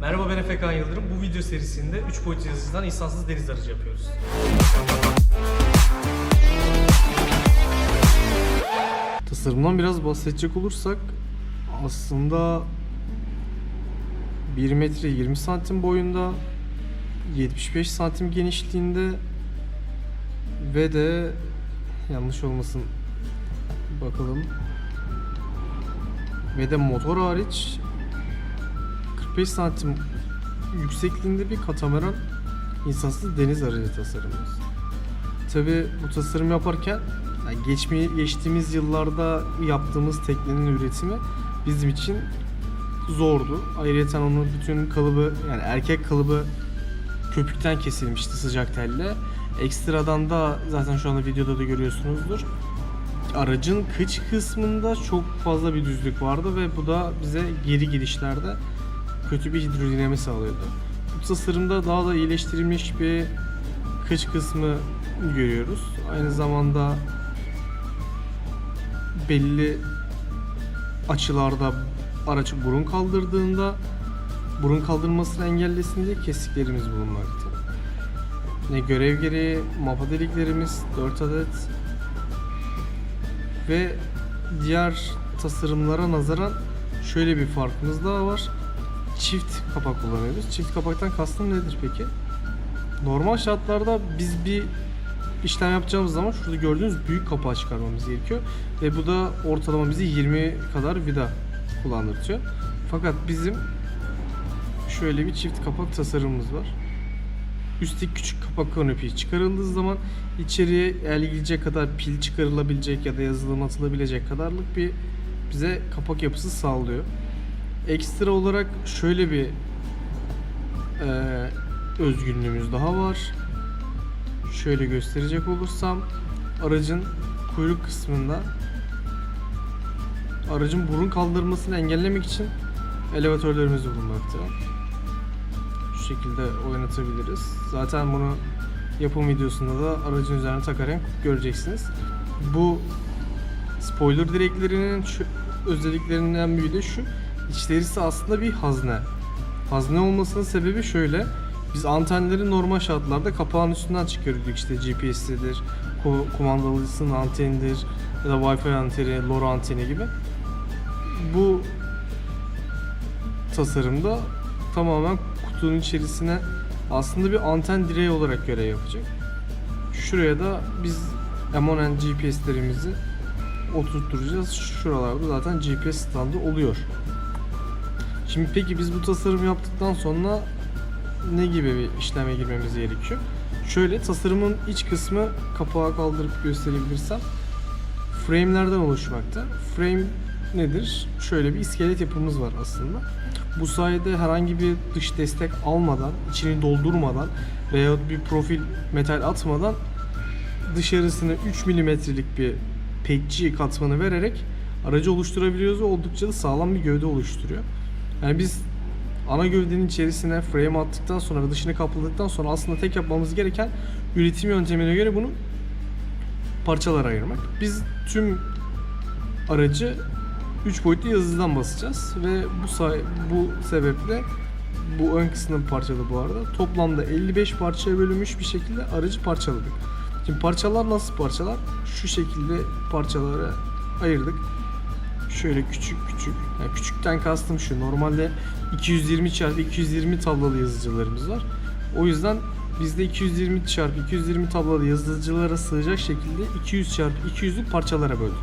Merhaba ben Efekan Yıldırım. Bu video serisinde 3 boyutlu yazıcıdan insansız deniz aracı yapıyoruz. Tasarımdan biraz bahsedecek olursak aslında 1 metre 20 santim boyunda 75 santim genişliğinde ve de yanlış olmasın bakalım ve de motor hariç 45 santim yüksekliğinde bir katamaran insansız deniz aracı tasarımımız. Tabi bu tasarım yaparken yani geçmeye, geçtiğimiz yıllarda yaptığımız teknenin üretimi bizim için zordu. Ayrıca onun bütün kalıbı yani erkek kalıbı köpükten kesilmişti sıcak telle. Ekstradan da zaten şu anda videoda da görüyorsunuzdur. Aracın kıç kısmında çok fazla bir düzlük vardı ve bu da bize geri gidişlerde kötü bir hidrodinami sağlıyordu. Bu tasarımda daha da iyileştirilmiş bir kıç kısmı görüyoruz. Aynı zamanda belli açılarda araç burun kaldırdığında burun kaldırmasını engellesin diye kesiklerimiz bulunmakta. Ne görev gereği mapa deliklerimiz 4 adet ve diğer tasarımlara nazaran şöyle bir farkımız daha var. Çift kapak kullanıyoruz. Çift kapaktan kastım nedir peki? Normal şartlarda biz bir işlem yapacağımız zaman şurada gördüğünüz büyük kapağı çıkarmamız gerekiyor. Ve bu da ortalama bizi 20 kadar vida kullandırtıyor. Fakat bizim şöyle bir çift kapak tasarımımız var. Üstteki küçük kapak kanopi çıkarıldığı zaman içeriye el gidecek kadar pil çıkarılabilecek ya da yazılım atılabilecek kadarlık bir bize kapak yapısı sağlıyor. Ekstra olarak şöyle bir eee özgünlüğümüz daha var. Şöyle gösterecek olursam aracın kuyruk kısmında aracın burun kaldırmasını engellemek için elevatörlerimiz bulunmakta. Şu şekilde oynatabiliriz. Zaten bunu yapım videosunda da aracın üzerine takarak göreceksiniz. Bu spoiler direklerinin özelliklerinden biri de şu. İçlerisi aslında bir hazne. Hazne olmasının sebebi şöyle. Biz antenleri normal şartlarda kapağın üstünden çıkarıyorduk işte GPS'dir, ko- kumandalısının antenidir ya da Wi-Fi anteni, LoRa anteni gibi. Bu tasarımda tamamen kutunun içerisine aslında bir anten direği olarak görev yapacak. Şuraya da biz M10N GPS'lerimizi oturtturacağız. Şuralarda zaten GPS standı oluyor. Şimdi peki biz bu tasarım yaptıktan sonra ne gibi bir işleme girmemiz gerekiyor? Şöyle tasarımın iç kısmı kapağı kaldırıp gösterebilirsem frame'lerden oluşmakta. Frame nedir? Şöyle bir iskelet yapımız var aslında. Bu sayede herhangi bir dış destek almadan, içini doldurmadan veyahut bir profil metal atmadan dışarısına 3 milimetrelik bir pekçi katmanı vererek aracı oluşturabiliyoruz ve oldukça da sağlam bir gövde oluşturuyor. Yani biz ana gövdenin içerisine frame attıktan sonra ve dışını kapladıktan sonra aslında tek yapmamız gereken üretim yöntemine göre bunu parçalara ayırmak. Biz tüm aracı 3 boyutlu yazıcıdan basacağız ve bu say bu sebeple bu ön kısmı parçalı bu arada. Toplamda 55 parçaya bölünmüş bir şekilde aracı parçaladık. Şimdi parçalar nasıl parçalar? Şu şekilde parçalara ayırdık. Şöyle küçük küçük. Yani küçükten kastım şu. Normalde 220 çarpı 220 tablalı yazıcılarımız var. O yüzden bizde 220 çarpı 220 tablalı yazıcılara sığacak şekilde 200 çarpı 200'lük parçalara böldük.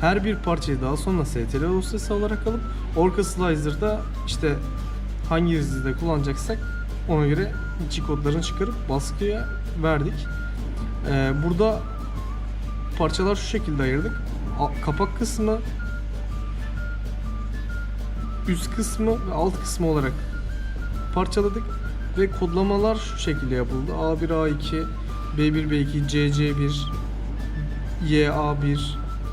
Her bir parçayı daha sonra STL dosyası olarak alıp Orca Slicer'da işte hangi yazıcıda kullanacaksak ona göre G kodlarını çıkarıp baskıya verdik. Ee, burada parçalar şu şekilde ayırdık. Kapak kısmı üst kısmı ve alt kısmı olarak parçaladık ve kodlamalar şu şekilde yapıldı. A1, A2, B1, B2, CC1, YA1,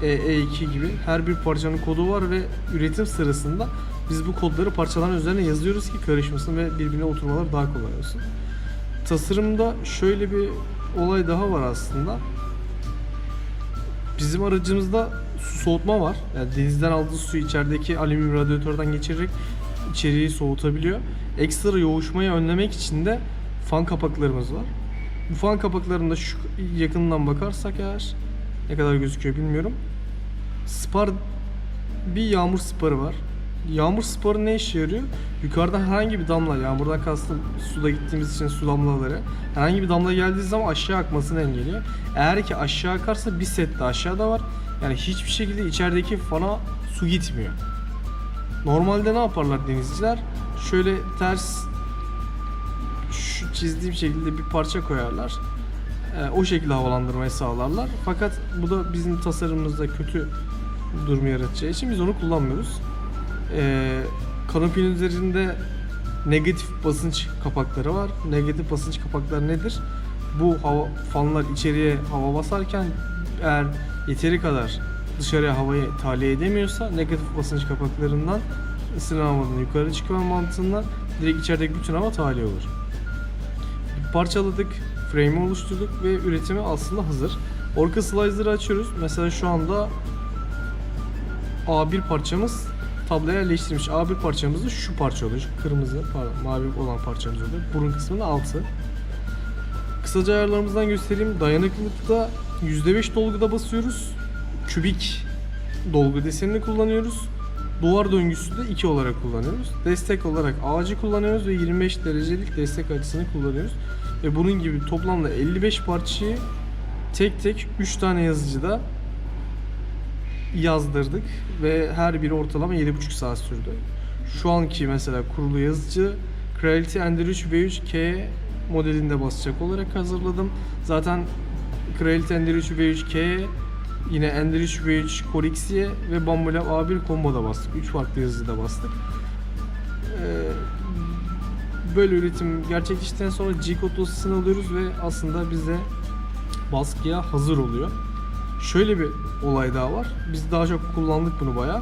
EE2 gibi her bir parçanın kodu var ve üretim sırasında biz bu kodları parçaların üzerine yazıyoruz ki karışmasın ve birbirine oturmalar daha kolay olsun. Tasarımda şöyle bir olay daha var aslında. Bizim aracımızda su soğutma var. Yani denizden aldığı suyu içerideki alüminyum radyatörden geçirerek içeriği soğutabiliyor. Ekstra yoğuşmayı önlemek için de fan kapaklarımız var. Bu fan kapaklarında şu yakından bakarsak eğer ne kadar gözüküyor bilmiyorum. Spar bir yağmur sparı var. Yağmur sparı ne işe yarıyor? Yukarıdan herhangi bir damla, yağmurdan kastım suda gittiğimiz için su damlaları. Herhangi bir damla geldiği zaman aşağı akmasını engelliyor. Eğer ki aşağı akarsa bir set de aşağıda var. Yani hiçbir şekilde içerideki fana su gitmiyor. Normalde ne yaparlar denizciler? Şöyle ters şu çizdiğim şekilde bir parça koyarlar. Ee, o şekilde havalandırmayı sağlarlar. Fakat bu da bizim tasarımımızda kötü durum yaratacağı için biz onu kullanmıyoruz. Ee, kanopinin üzerinde negatif basınç kapakları var. Negatif basınç kapakları nedir? Bu hava, fanlar içeriye hava basarken eğer yeteri kadar dışarıya havayı tahliye edemiyorsa negatif basınç kapaklarından ısınan yukarı çıkma mantığından direkt içerideki bütün hava tahliye olur. Parçaladık, frame'i oluşturduk ve üretimi aslında hazır. Orca slicer'ı açıyoruz. Mesela şu anda A1 parçamız tabloya yerleştirilmiş. A1 parçamız şu parça oluyor. Şu kırmızı, pardon mavi olan parçamız oluyor. Burun kısmının altı. Kısaca ayarlarımızdan göstereyim. Dayanıklılıkta %5 dolguda basıyoruz. Kübik dolgu desenini kullanıyoruz. Duvar döngüsü de 2 olarak kullanıyoruz. Destek olarak ağacı kullanıyoruz ve 25 derecelik destek açısını kullanıyoruz. Ve bunun gibi toplamda 55 parçayı tek tek 3 tane yazıcıda yazdırdık ve her biri ortalama 7,5 saat sürdü. Şu anki mesela kurulu yazıcı Creality Ender 3 V3K modelinde basacak olarak hazırladım. Zaten Creality Ender 3 V3K yine Ender 3 V3 Core X'ye ve Bambolab A1 Combo'da bastık. 3 farklı yazıcıda bastık. Ee, böyle üretim gerçekleştikten sonra G-Code dosyasını alıyoruz ve aslında bize baskıya hazır oluyor. Şöyle bir olay daha var. Biz daha çok kullandık bunu bayağı.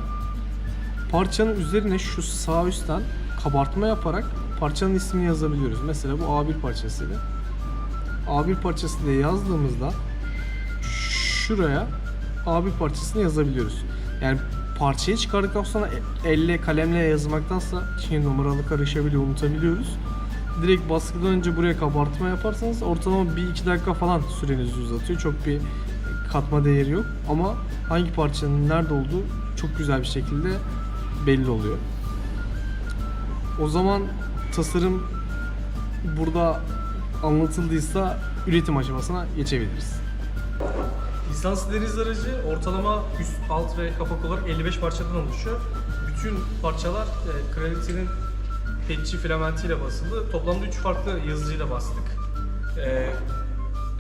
Parçanın üzerine şu sağ üstten kabartma yaparak parçanın ismini yazabiliyoruz. Mesela bu A1 parçasıydı. A1 parçası diye yazdığımızda şuraya A1 parçasını yazabiliyoruz. Yani parçayı çıkardıktan sonra elle kalemle yazmaktansa şimdi numaralı karışabiliyor unutabiliyoruz. Direkt baskıdan önce buraya kabartma yaparsanız ortalama 1-2 dakika falan sürenizi uzatıyor. Çok bir katma değeri yok ama hangi parçanın nerede olduğu çok güzel bir şekilde belli oluyor. O zaman tasarım burada anlatıldıysa üretim aşamasına geçebiliriz. Lisanslı deniz aracı ortalama üst, alt ve kapak olarak 55 parçadan oluşuyor. Bütün parçalar e, Creality'nin petçi filamentiyle basıldı. Toplamda 3 farklı yazıcıyla bastık. E,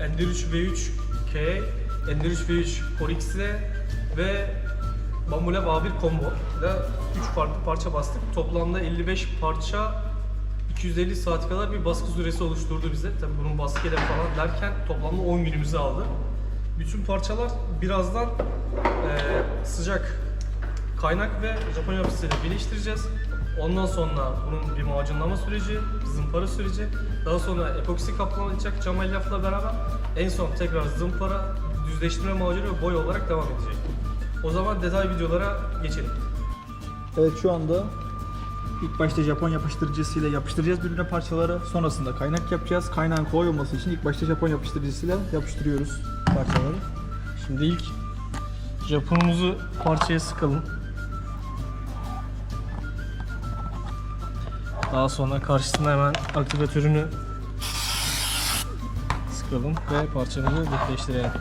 Ender 3 V3K, Ender 3 V3 Core X'le ve Bambolab A1 Combo ile 3 farklı parça bastık. Toplamda 55 parça 250 saat kadar bir baskı süresi oluşturdu bize. Tabii bunun baskıyla falan derken toplamda 10 günümüzü aldı. Bütün parçalar birazdan eee, sıcak kaynak ve Japon yapısıyla birleştireceğiz. Ondan sonra bunun bir macunlama süreci, zımpara süreci, daha sonra epoksi kaplanacak cam elyafla beraber en son tekrar zımpara, düzleştirme macunu ve boya olarak devam edecek. O zaman detay videolara geçelim. Evet şu anda ilk başta Japon yapıştırıcısıyla yapıştıracağız birbirine parçaları. Sonrasında kaynak yapacağız. Kaynağın kolay olması için ilk başta Japon yapıştırıcısıyla yapıştırıyoruz parçaları. Şimdi ilk Japonumuzu parçaya sıkalım. Daha sonra karşısına hemen aktivatörünü sıkalım ve parçamızı dikleştirelim.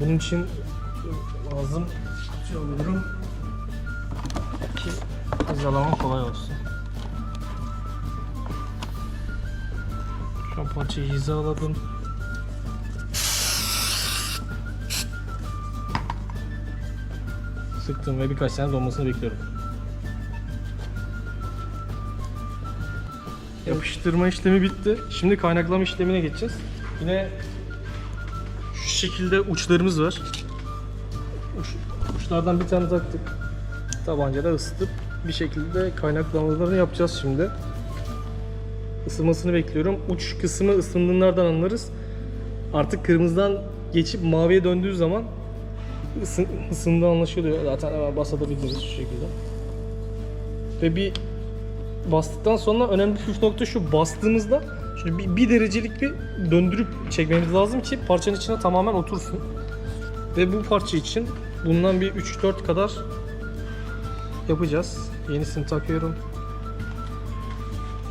Bunun için lazım şey alıyorum ki hizalama kolay olsun. Şu an parçayı hizaladım. Sıktım ve birkaç tane donmasını bekliyorum. Yapıştırma işlemi bitti. Şimdi kaynaklama işlemine geçeceğiz. Yine şu şekilde uçlarımız var. Uç, uçlardan bir tane taktık. Tabancada ısıtıp bir şekilde kaynaklamalarını yapacağız şimdi. Isınmasını bekliyorum. Uç kısmı ısındığından anlarız. Artık kırmızıdan geçip maviye döndüğü zaman ısın, ısındığı anlaşılıyor. Zaten hemen basabiliriz şu şekilde. Ve bir bastıktan sonra önemli püf nokta şu bastığımızda şöyle bir, bir derecelik bir döndürüp çekmemiz lazım ki parçanın içine tamamen otursun. Ve bu parça için bundan bir 3-4 kadar yapacağız. Yenisini takıyorum.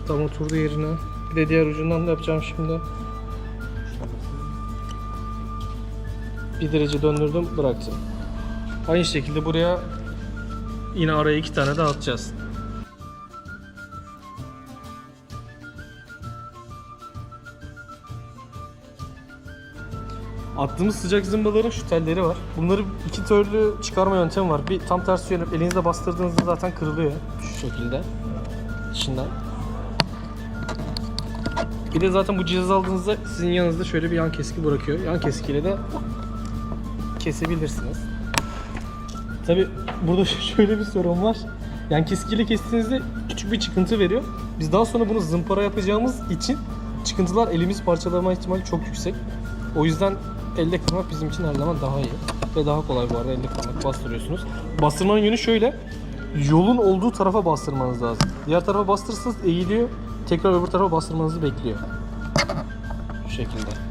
Tam oturdu yerine. Bir de diğer ucundan da yapacağım şimdi. Bir derece döndürdüm bıraktım. Aynı şekilde buraya yine araya iki tane daha atacağız. Attığımız sıcak zımbaların şu telleri var. Bunları iki türlü çıkarma yöntemi var. Bir tam tersi yönü elinizle bastırdığınızda zaten kırılıyor. Şu şekilde. İçinden. Bir de zaten bu cihazı aldığınızda sizin yanınızda şöyle bir yan keski bırakıyor. Yan keskiyle de kesebilirsiniz. Tabi burada şöyle bir sorun var. Yan keskiyle kestiğinizde küçük bir çıkıntı veriyor. Biz daha sonra bunu zımpara yapacağımız için çıkıntılar elimiz parçalama ihtimali çok yüksek. O yüzden elde kırmak bizim için her zaman daha iyi. Ve daha kolay bu arada elde kırmak. Bastırıyorsunuz. Bastırmanın yönü şöyle. Yolun olduğu tarafa bastırmanız lazım. Diğer tarafa bastırırsanız eğiliyor. Tekrar öbür tarafa bastırmanızı bekliyor. Şu şekilde.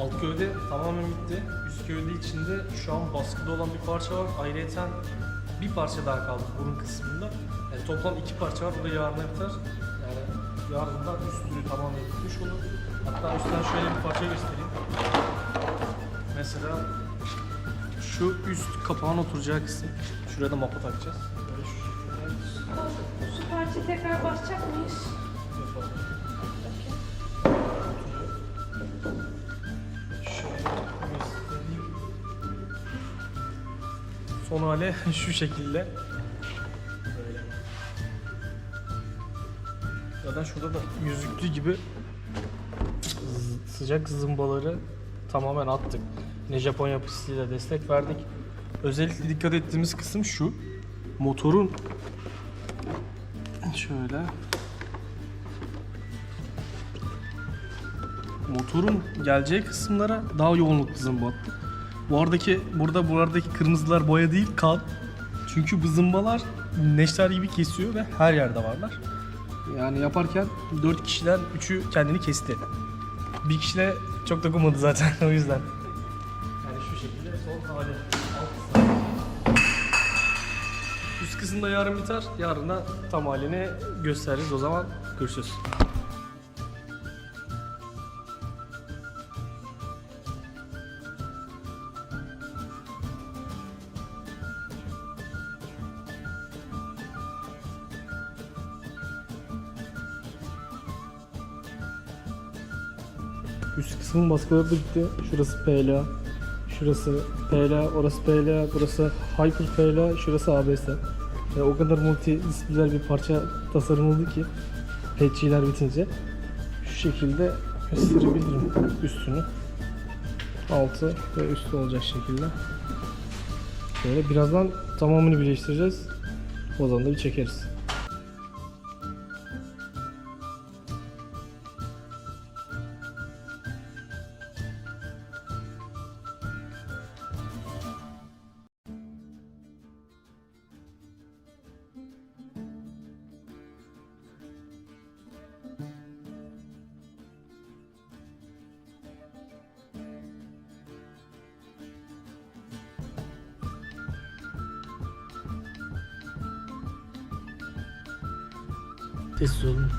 Alt gövde tamamen bitti. Üst gövde içinde şu an baskıda olan bir parça var. Ayrıca bir parça daha kaldı burun kısmında. Yani toplam iki parça var. Bu da yarına biter. Yani yarından üstünü tamamen bitmiş olur. Hatta üstten şöyle bir parça göstereyim. Mesela şu üst kapağın oturacağı kısım. Şuraya da mapa takacağız. Böyle şu Şu parça tekrar basacak mıyız? Son hali şu şekilde. Böyle. Zaten şurada da yüzüklü gibi sıcak zımbaları tamamen attık. Yine Japon yapısıyla destek verdik. Özellikle dikkat ettiğimiz kısım şu. Motorun şöyle motorun geleceği kısımlara daha yoğunluklu zımba attık. Bu aradaki burada bu aradaki kırmızılar boya değil kal. Çünkü bu zımbalar neşter gibi kesiyor ve her yerde varlar. Yani yaparken 4 kişiden 3'ü kendini kesti. Bir kişi de çok dokunmadı zaten o yüzden. Yani şu şekilde son hali. Üst kısımda yarın biter. Yarın da tam halini gösteririz. O zaman görüşürüz. Üst kısmın baskıları da bitti. Şurası PLA. Şurası PLA, orası PLA, burası Hyper PLA, şurası ABS. Yani o kadar multidisipliner bir parça tasarımladı ki patch'ler bitince şu şekilde gösterebilirim üstünü. Altı ve üstü olacak şekilde. Böyle birazdan tamamını birleştireceğiz. O zaman da bir çekeriz. Sessiz olun.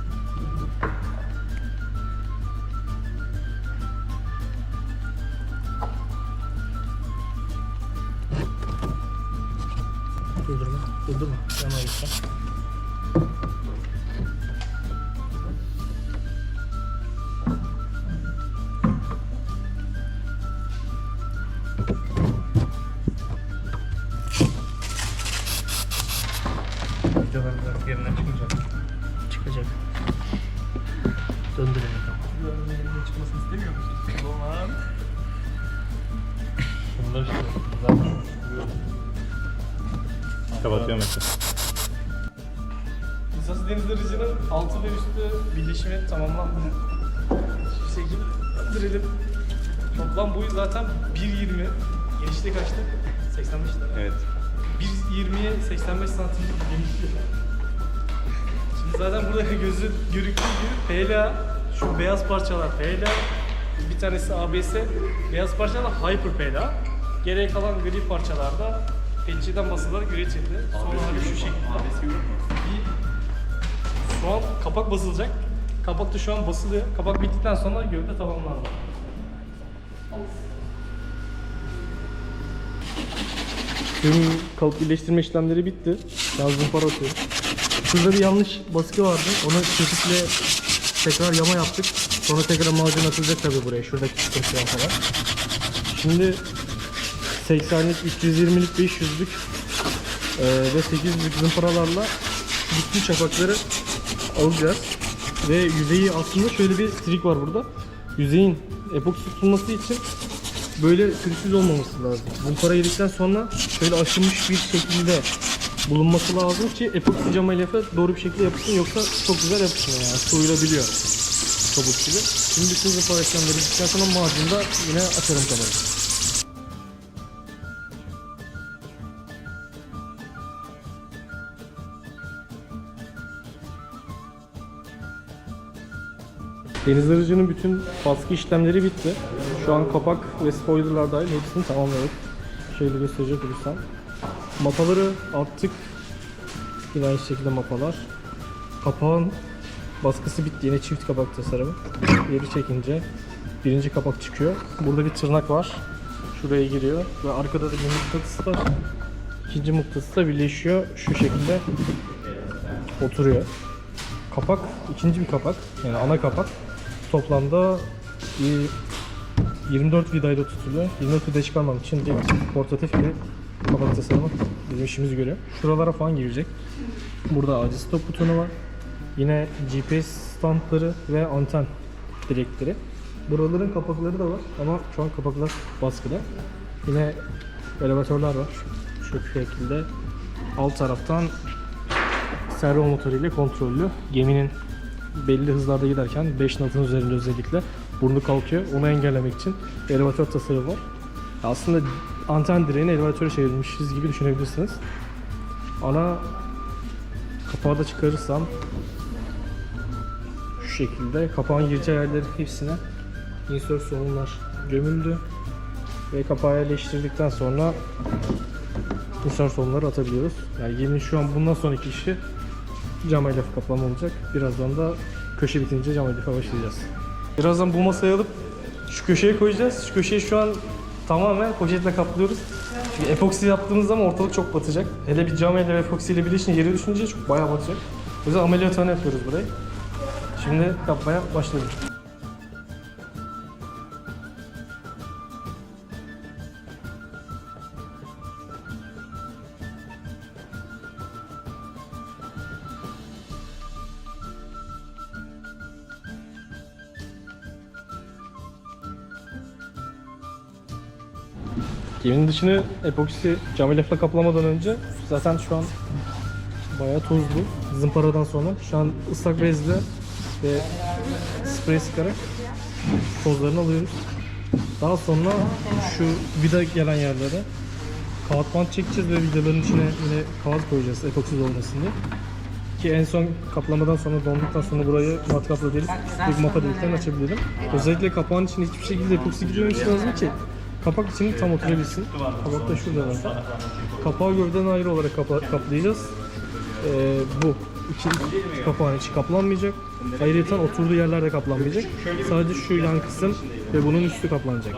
Durdurma, durdurma. Yana gitsen. Üstü birleşimi tamamlandı. Şekilde döndürelim. Toplam boyu zaten 1.20. Genişliği kaçtı? 85 lira. Evet. 1.20'ye 85 santim genişliği. Şimdi zaten burada gözü görüktüğü gibi PLA, şu beyaz parçalar PLA, bir tanesi ABS, beyaz parçalar Hyper PLA. Geriye kalan gri parçalarda pençeden basılarak üretildi. Sonra şu şekilde. Bir, şu an kapak basılacak. Kapak da şu an basılıyor. Kapak bittikten sonra gövde tamamlandı. Tüm kalıp birleştirme işlemleri bitti. Biraz zımpara atıyorum. Şurada bir yanlış baskı vardı. Onu kesikle tekrar yama yaptık. Sonra tekrar macun atılacak tabii buraya. Şuradaki sıkıntıdan falan. Şimdi 80'lik, 320'lik, 500'lük eee, ve 800'lük zımparalarla bütün çapakları alacağız. Ve yüzeyi aslında şöyle bir trik var burada. Yüzeyin epoksi tutulması için böyle pürüzsüz olmaması lazım. Zımpara yedikten sonra şöyle aşınmış bir şekilde bulunması lazım ki epoksi cam elyafı doğru bir şekilde yapışsın yoksa çok güzel yapışmıyor yani soyulabiliyor çabuk gibi. Şimdi bütün zımpara işlemleri bittikten sonra macunda yine açarım kamerayı. Deniz aracının bütün baskı işlemleri bitti. Şu an kapak ve spoilerlar dahil hepsini tamamladık. Şöyle gösterecek olursam. Mapaları attık. Yine aynı şekilde mapalar. Kapağın baskısı bitti. Yine çift kapak tasarımı. Geri çekince birinci kapak çıkıyor. Burada bir tırnak var. Şuraya giriyor ve arkada da bir mıknatıs var. İkinci mıknatısla birleşiyor. Şu şekilde oturuyor. Kapak ikinci bir kapak. Yani ana kapak. Toplamda bir 24 vidayla tutuluyor. 24 vida çıkarmam için değil. Portatif bir kapak tasarımı bizim işimizi görüyor. Şuralara falan girecek. Burada acil stop butonu var. Yine GPS standları ve anten direkleri. Buraların kapakları da var ama şu an kapaklar baskıda. Yine elevatörler var. Şu şekilde alt taraftan servo motoru ile kontrollü. Geminin belli hızlarda giderken 5 knot'un üzerinde özellikle burnu kalkıyor. Onu engellemek için elevatör tasarımı var. Aslında anten direğini elevatöre çevirmişiz gibi düşünebilirsiniz. Ana kapağı da çıkarırsam şu şekilde kapağın gireceği yerlerin hepsine insert sorunlar gömüldü ve kapağı yerleştirdikten sonra insert sorunları atabiliyoruz. Yani geminin şu an bundan sonraki işi cam elyaf kaplama olacak. Birazdan da köşe bitince cam elyafa başlayacağız. Birazdan bu masayı alıp şu köşeye koyacağız. Şu köşeyi şu an tamamen poşetle kaplıyoruz. Çünkü epoksi yaptığımız zaman ortalık çok batacak. Hele bir cam elyaf epoksi ile birleşince yere düşünce çok bayağı batacak. O yüzden ameliyathane yapıyoruz burayı. Şimdi yapmaya başladık. Geminin dışını epoksi cam elyafla kaplamadan önce zaten şu an bayağı tozlu. Zımparadan sonra şu an ıslak bezle ve sprey sıkarak tozlarını alıyoruz. Daha sonra şu vida gelen yerlere kağıt bant çekeceğiz ve vidaların içine yine kağıt koyacağız epoksiz olmasın diye. Ki en son kaplamadan sonra donduktan sonra burayı matkapla delip bir mapa deliklerini açabilirim. Özellikle kapağın içine hiçbir şekilde epoksi girmemesi lazım ki kapak içini tam oturabilsin. Kapak da şurada zaten. Kapağı gövden ayrı olarak kapa- kaplayacağız. Ee, bu. iki kapağın içi kaplanmayacak. Ayrıca oturduğu yerlerde kaplanmayacak. Sadece şu yan kısım ve bunun üstü kaplanacak.